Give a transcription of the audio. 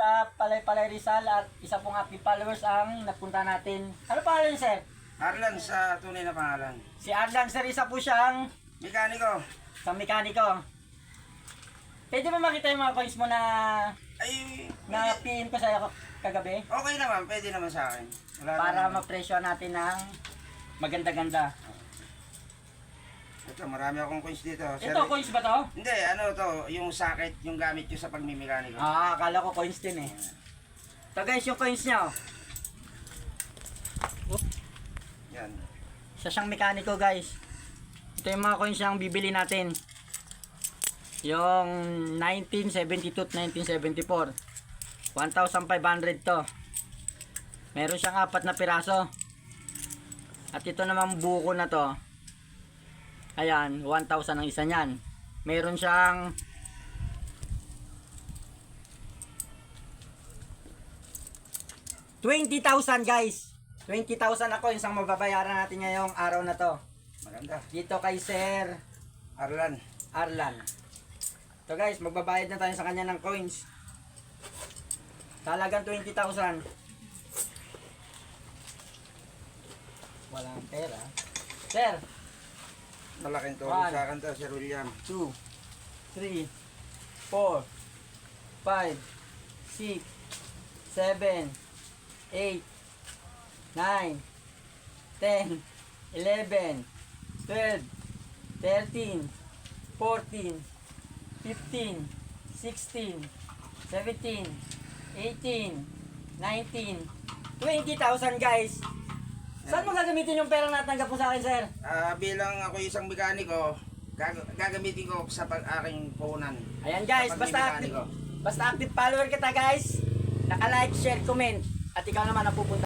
sa Palay-Palay Rizal at isa pong active followers ang napunta natin. Ano pangalan niyo, sir? Arlan sa tunay na pangalan. Si Arlan, sir, isa po siyang Mekaniko. sa mekaniko. Pwede mo makita yung mga coins mo na Ay, na pin ko sa'yo kagabi? okay naman. Pwede naman sa akin. Wala Para naman. mapresyo natin ng maganda-ganda. Ito, marami akong coins dito. Ito, Sir- coins ba to? Hindi, ano to, yung socket, yung gamit nyo sa pagmimekaniko. Ah, akala ko coins din eh. Ito guys, yung coins niya. oh. Yan. Siya siyang mekaniko guys. Ito yung mga coins niyang bibili natin. Yung 1972 at 1974. 1,500 to. Meron siyang apat na piraso. At ito namang buko na to. Ayan, 1,000 ang isa niyan. Meron siyang $20,000 guys. 20,000 ako yung isang mababayaran natin ngayong araw na to. Maganda. Dito kay Sir Arlan. Arlan. So guys, magbabayad na tayo sa kanya ng coins. Talagang 20,000. Walang pera. Sir, Malaking tulong One. sa akin to, Sir William. 2, 3, 4, 5, 6, 7, 8, 9, 10, 11, 12, 13, 14, 15, 16, 17, 18, 19, 20,000 guys. Saan mo gagamitin yung pera na natanggap mo sa akin, sir? Ah, bilang ako isang mekaniko, gag- gagamitin ko sa pag aking puhunan. Ayan guys, basta active, basta active follower kita guys. Naka-like, share, comment. At ikaw naman ang pupunta